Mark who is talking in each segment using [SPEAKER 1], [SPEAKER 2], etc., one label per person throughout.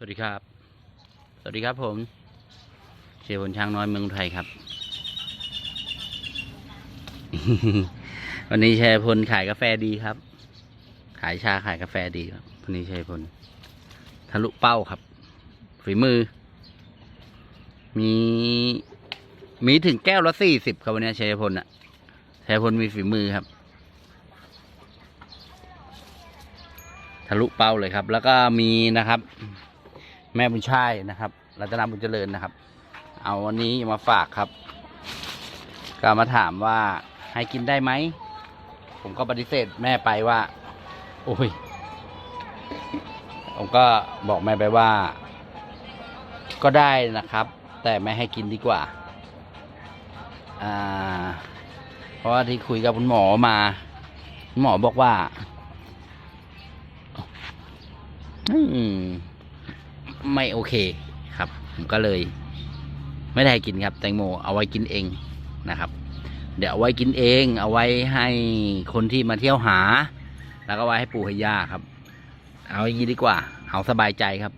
[SPEAKER 1] สวัสดีครับ สวัสดีครับผมเชียร์พลช้างน้อยเมืองไทยครับ วันนี้ชัยพลขายกาแฟดีครับ ขายชาขายกาแฟดีครับ วันนี้ชัยพลทะลุเป้าครับ ฝีมือ มี มีถึงแก้วละสี่สิบครับวันนี้ชัยพลอะชัยพลมีฝีมือครับทะลุเป้าเลยครับ แล้วก็มีนะครับ แม่บุญช่ายนะครับ รัตนบุญเจริญนะครับ เอาวันนี้มาฝากครับก็มาถามว่าให้กินได้ไหม ผมก็ปฏิเสธแม่ไปว่า โอ้ย ผมก็บอกแม่ไปว่า ก็ได้นะครับ แต่ไม่ให้กินดีกว่า อ่า เพราะว่าที่คุยกับคุณหมอมาคุณหมอบอกว่า อืม ไม่โอเคครับ ผมก็เลย ไม่ได้กินครับ แตงโมเอาไว้กินเองนะครับ เดี๋ยวเอาไว้กินเอง เอาไว้ให้คนที่มาเที่ยวหา แล้วก็ไว้ให้ปู่ให้ย่าครับ เอาอย่างนี้ดีกว่าเอาสบายใจครับ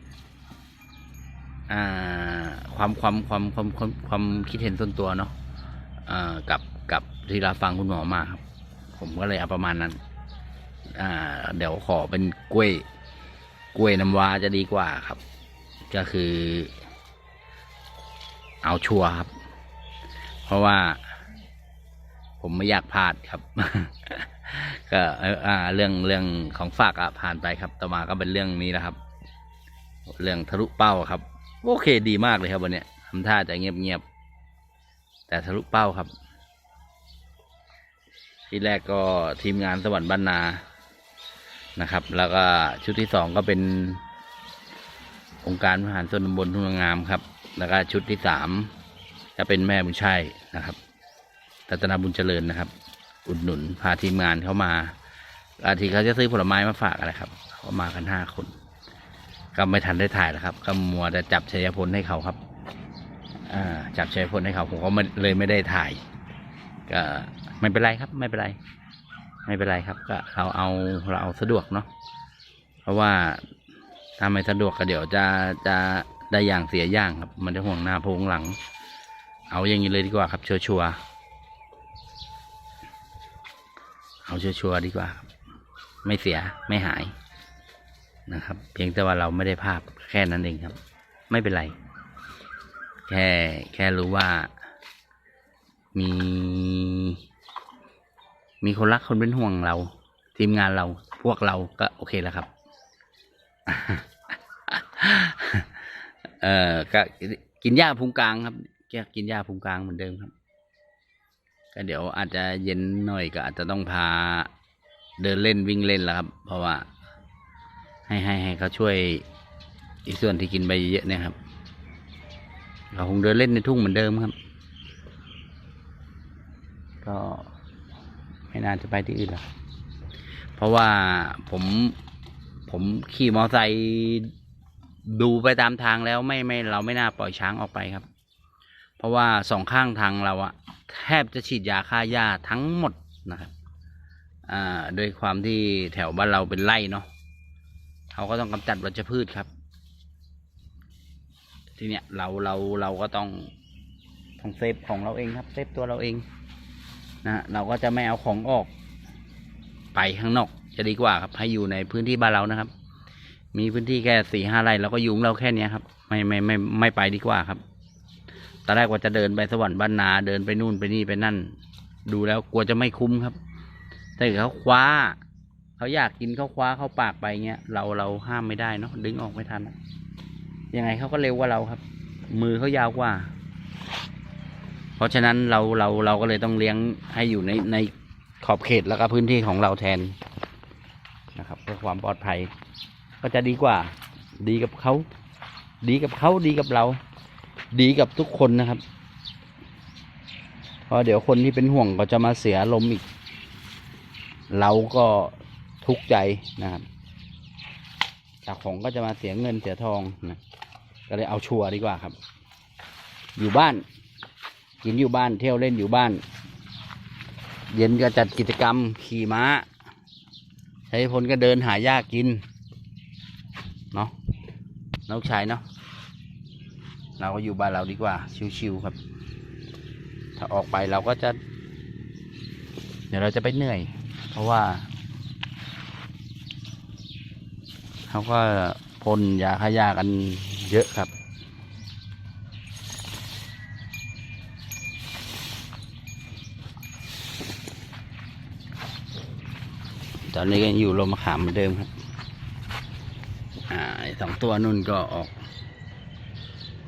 [SPEAKER 1] อ่า ความความความความความความคิดเห็นส่วนตัวเนาะอ่ากับกับที่เราฟังคุณหมอมาครับ ผมก็เลยเอาประมาณนั้น อ่า เดี๋ยวขอเป็นกล้วย กล้วยน้ำว้าจะดีกว่าครับ ก็คือ เอาชัวร์ครับ เพราะว่า ผมไม่อยากพลาดครับ ก็เรื่องเรื่องของฝากอะผ่านไปครับต่อมาก็เป็นเรื่องนี้นะครับ เรื่องทะลุเป้าครับ โอเคดีมากเลยครับวันนี้ทำท่าจะเงียบเงียบๆแต่ทะลุเป้าครับ ที่แรกก็ทีมงานสวรรค์บรรณานะครับ แล้วก็ชุดที่สองก็เป็น องค์การมหารส่วนตำบลทุ่งงามครับ แล้วก็ชุดที่สามจะเป็นแม่บุญชัยนะครับรัตนาบุญเจริญนะครับ อุดหนุนพาทีมงานเข้ามาอาทีเขาจะซื้อผลไม้มาฝากอะไรครับเขามากันห้าคน ก็ไม่ทันได้ถ่ายแล้วครับ ก็มัวแต่จับชัยพลให้เขาครับอ่าจับชัยพลให้เขาผมก็ไม่เลยไม่ได้ถ่าย ก็ไม่เป็นไรครับ ไม่เป็นไร ไม่เป็นไรครับ ก็เราเอาเราเอาสะดวกเนาะเพราะว่า ถ้าไม่สะดวกก็เดี๋ยวจะจะได้อย่างเสียอย่างครับ มันจะห่วงหน้าโพงหลัง เอาอย่างนี้เลยดีกว่าครับ ชัวชัวร์ๆเอาชัวชัวร์ๆดีกว่าครับ ไม่เสียไม่หายนะครับ เพียงแต่ว่าเราไม่ได้ภาพแค่นั้นเองครับ ไม่เป็นไร แค่แค่รู้ว่า มี มีคนรักคนเป็นห่วงเรา ทีมงานเราพวกเราก็โอเคแล้วครับ เออก็กินหญ้าพุงกลางครับแกกินหญ้าพุงกลางเหมือนเดิมครับก็เดี๋ยวอาจจะเย็นหน่อยก็อาจจะต้องพาเดินเล่นวิ่งเล่นแล้วครับ เพราะว่า ให้ให้ให้เขาช่วยอีกส่วนที่กินไปเยอะเนี่ยครับเราคงเดินเล่นในทุ่งเหมือนเดิมครับ ก็ไม่น่าจะไปที่อื่นหรอกเพราะว่าผม ผมขี่มอไซค์ดูไปตามทางแล้วไม่ไม่เราไม่น่าปล่อยช้างออกไปครับ เพราะว่าสองข้างทางเราอะแทบจะฉีดยาฆ่าหญ้าทั้งหมดนะครับอ่าโดยความที่แถวบ้านเราเป็นไร่เนาะเขาก็ต้องกำจัดวัชพืชครับ ทีเนี้ยเราเราเราก็ต้องต้องเซฟของเราเองครับเซฟตัวเราเองนะเราก็จะไม่เอาของออกไปข้างนอก จะดีกว่าครับ ให้อยู่ในพื้นที่บ้านเรานะครับ มีพื้นที่แค่สี่ห้าไร่เราก็ยุงเราแค่เนี้ยครับ ไม่ไม่ไม่ไม่ไปดีกว่าครับตอนแรกว่าจะเดินไปสวรรค์บ้านนาเดินไปนู่นไปนี่ไปนั่น ดูแล้วกลัวจะไม่คุ้มครับแต่เขาคว้าเขาอยากกินเขาคว้าเข้าปากไปเงี้ยเราเราห้ามไม่ได้เนาะดึงออกไม่ทันยังไงเขาก็เร็วกว่าเราครับ มือเขายาวกว่า เพราะฉะนั้นเราเราเราก็เลยต้องเลี้ยงให้อยู่ในในขอบเขตแล้วก็พื้นที่ของเราแทน ความปลอดภัย ก็จะดีกว่า ดีกับเขา ดีกับเขาดีกับเรา ดีกับทุกคนนะครับ เพราะเดี๋ยวคนที่เป็นห่วงก็จะมาเสียลมอีก เราก็ทุกข์ใจนะครับจากของก็จะมาเสียเงินเสียทองนะก็เลยเอาชัวร์ดีกว่าครับ อยู่บ้าน กินอยู่บ้านเที่ยวเล่นอยู่บ้าน เย็นก็จัดกิจกรรมขี่ม้า ใช้พลก็เดินหาหญ้ากิน เนาะน้องชายเนาะเราก็อยู่บ้านเราดีกว่า ชิวๆครับ ถ้าออกไปเราก็จะ เดี๋ยวเราจะไปเหนื่อย เพราะว่าเขาก็พ่นยาฆ่าหญ้ากันเยอะครับ ตอนนี้ก็อยู่ลมมะขามเหมือนเดิมครับ อ่าสองตัวนุ่นก็ออก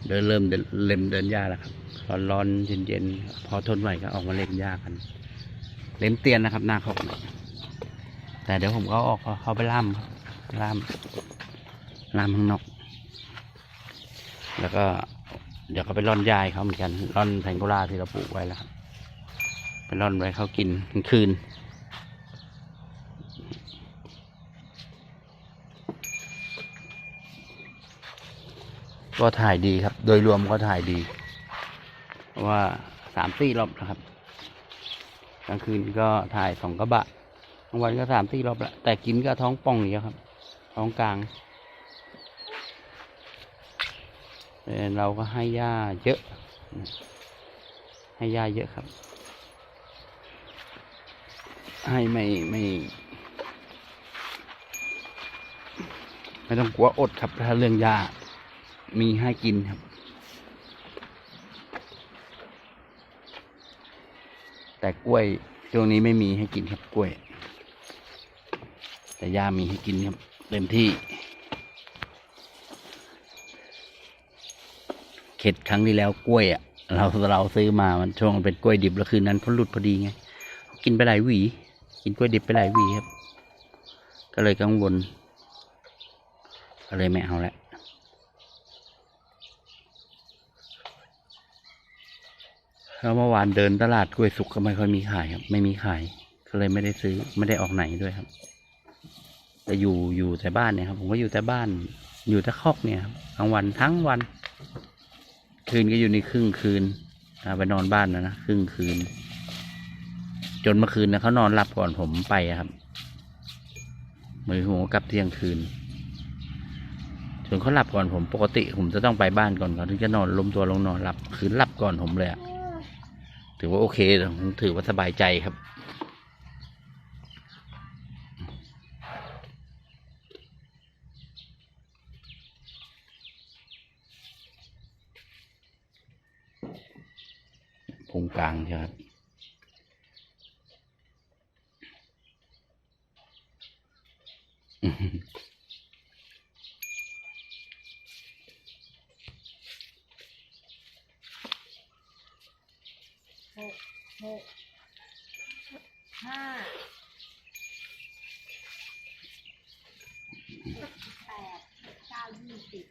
[SPEAKER 1] เดินเริ่มเดินเล็มเดินหญ้าแล้วครับร้อนร้อนเย็นเย็นๆพอทนไหวก็ออกมาเล่นหญ้ากัน เล็มเตียนนะครับ หน้าเขาแต่เดี๋ยวผมก็ออกเขาไปล่ามครับล่ามล่ามข้างนอก แล้วก็ เดี๋ยวก็ไปร่อนยายเขาเหมือนกันร่อนแพงโกลาที่เราปลูกไว้แล้วครับไปร่อนไว้เขากินกลางคืน ก็ถ่ายดีครับ โดยรวมก็ถ่ายดี เพราะว่าสามสี่รอบนะครับ กลางคืนก็ถ่ายสองกระบะกลางวันก็สามสี่รอบละแต่กินก็ท้องป่องอย่างเงี้ยครับ ท้องกลางแต่เราก็ให้หญ้าเยอะ ให้หญ้าเยอะครับ ให้ไม่ไม่ ไม่ต้องกลัวอดครับถ้าเรื่องหญ้า มีให้กินครับ แต่กล้วยช่วงนี้ไม่มีให้กินครับกล้วย แต่ย่ามีให้กินครับเต็มที่ เข็ดครั้งที่แล้วกล้วยอะเราเราซื้อมามันช่วงเป็นกล้วยดิบแล้วคืนนั้นพอหลุดพอดีไงกินไปหลายหวี กินกล้วยดิบไปหลายหวีครับ ก็เลยกังวลก็เลยไม่เอาแล้ว แล้วเมื่อวานเดินตลาดกล้วยสุกก็ไม่ค่อยมีขายครับ ไม่มีขาย ก็เลยไม่ได้ซื้อ ไม่ได้ออกไหนด้วยครับ แต่อยู่อยู่แต่บ้านเนี่ยครับ ผมก็อยู่แต่บ้าน อยู่แต่คอกเนี่ยครับทั้งวันทั้งวัน คืนก็อยู่ในครึ่งคืนไปนอนบ้านนะนะครึ่งคืน จนเมื่อคืนนะเขานอนหลับก่อนผมไปครับมือหัวกลับเที่ยงคืนจนเขาหลับก่อนผมปกติ ผมจะต้องไปบ้านก่อนเขาถึงจะนอนล้มตัวลงนอนหลับ คืนหลับก่อนผมเลยอะ ถือว่าโอเคถือว่าสบายใจครับ พุงกลางใช่ไหมครับ อื้อหือ
[SPEAKER 2] หก หกห้าแปดเก้ายี่สิบ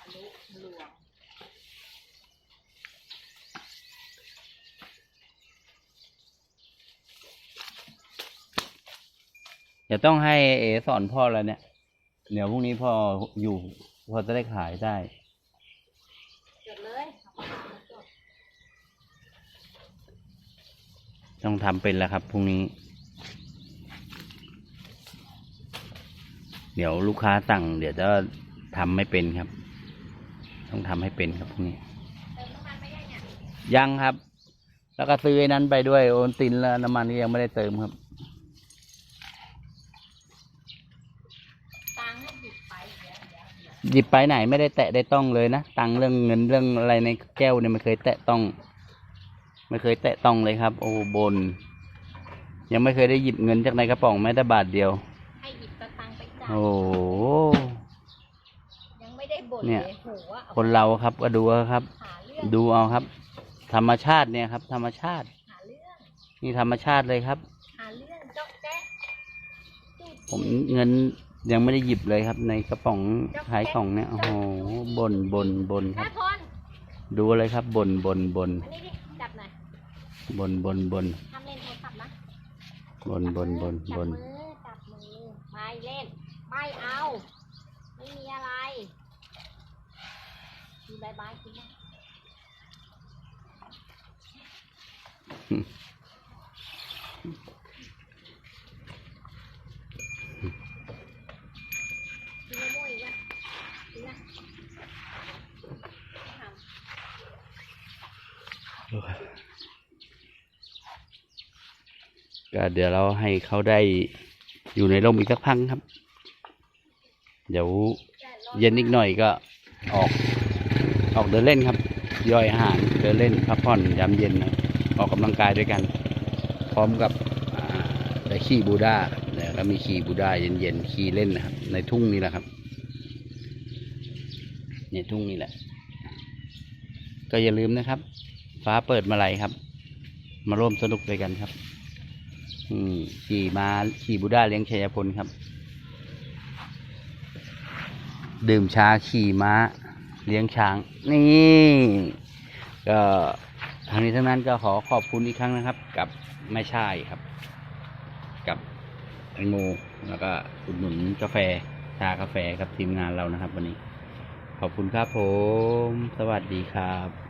[SPEAKER 2] อนุหลวง
[SPEAKER 1] เดี๋ยวต้องให้เอสอนพ่อแล้วเนี่ย เดี๋ยวพรุ่งนี้พ่ออยู่พ่อจะได้ขายได้
[SPEAKER 2] จดเลยเอาปากกามาจด
[SPEAKER 1] ต้องทำเป็นแล้วครับพรุ่งนี้ เดี๋ยวลูกค้าสั่ง เดี๋ยวจะทำไม่เป็นครับ ต้องทำให้เป็นครับพรุ่งนี้
[SPEAKER 2] เติมน้ำมันไม่ได้เนี่ย
[SPEAKER 1] ยังครับ แล้วก็ซื้อไอ้นั้นไปด้วยโอนตินแล้วน้ำมันก็ยังไม่ได้เติมครับ
[SPEAKER 2] ตังค์ให้หยิบไปเดี๋ยวเดี๋ยวเดี๋ยว
[SPEAKER 1] หยิบไปไหนไม่ได้แตะได้ต้องเลยนะ ตังค์เรื่องเงินเรื่องอะไรในแก้วเนี่ยไม่เคยแตะต้อง ไม่เคยแตะต้องเลยครับ โอ้บน ยังไม่เคยได้หยิบเงินจากในกระป๋องแม้แต่บาทเดียว
[SPEAKER 2] ให้หยิบสตังค์ไปจ่าย
[SPEAKER 1] โอ้โห
[SPEAKER 2] ยังไม่ได้บ่น
[SPEAKER 1] เนี่
[SPEAKER 2] เลย ยโหว่าเอา
[SPEAKER 1] คนเราครับก็ดูเอาครับ
[SPEAKER 2] หาเรื่อง
[SPEAKER 1] ดูเอาครับ ธรรมชาติเนี่ยครับ ธรรมชาติ
[SPEAKER 2] หาเรื่อง
[SPEAKER 1] นี่ธรรมชาติเลยครับ
[SPEAKER 2] หาเรื่องจ๊อกแจ๊ะจู้
[SPEAKER 1] ผม
[SPEAKER 2] จี้
[SPEAKER 1] เงินยังไม่ได้หยิบเลยครับ ในกระป๋องขายของเนี่ยโอ้โหบนบนบนค
[SPEAKER 2] แม่
[SPEAKER 1] รับ
[SPEAKER 2] พร
[SPEAKER 1] ดูเลยครับบนบนบน
[SPEAKER 2] อันนี้ดิจับหน่อย
[SPEAKER 1] บนบนบน
[SPEAKER 2] ทำเล่นโทรศัพท์นะ
[SPEAKER 1] บนบนบนบนจับ
[SPEAKER 2] มือจับมือไม่เล่น ไม่เอา ไม่มีอะไรมีบายบายกินนะ
[SPEAKER 1] กิ
[SPEAKER 2] นมะม่วงอีกนะกินนะไม่ทำ โ
[SPEAKER 1] อ้ย เดี๋ยวเราให้เขาได้อยู่ในร่มอีกสักพักครับ เดี๋ยวเย็นอีกหน่อยก็ออกออกเดินเล่นครับ ย่อยอาหารเดินเล่นพักผ่อนยามเย็นออกกำลังกายด้วยกัน พร้อมกับอ่าได้ขี่บูด้าแล้วก็มีขี่บูด้าเย็นๆขี่เล่นนะครับ ในทุ่งนี่แหละครับ ในทุ่งนี่แหละ ก็อย่าลืมนะครับ ฟ้าเปิดเมาไหรครับ มาร่วมสนุกด้วยกันครับ ขี่มาขี่บูด้าเลี้ยงชัยพลครับ ดื่มชาขี่ม้า เลี้ยงช้าง นี่ก็ทางนี้ทั้งนั้นก็ขอขอบคุณอีกครั้งนะครับ กับแม่ชายครับ กับแตงโมแล้วก็อุดหนุนกาแฟชากาแฟครับทีมงานเรานะครับ วันนี้ ขอบคุณครับผม สวัสดีครับ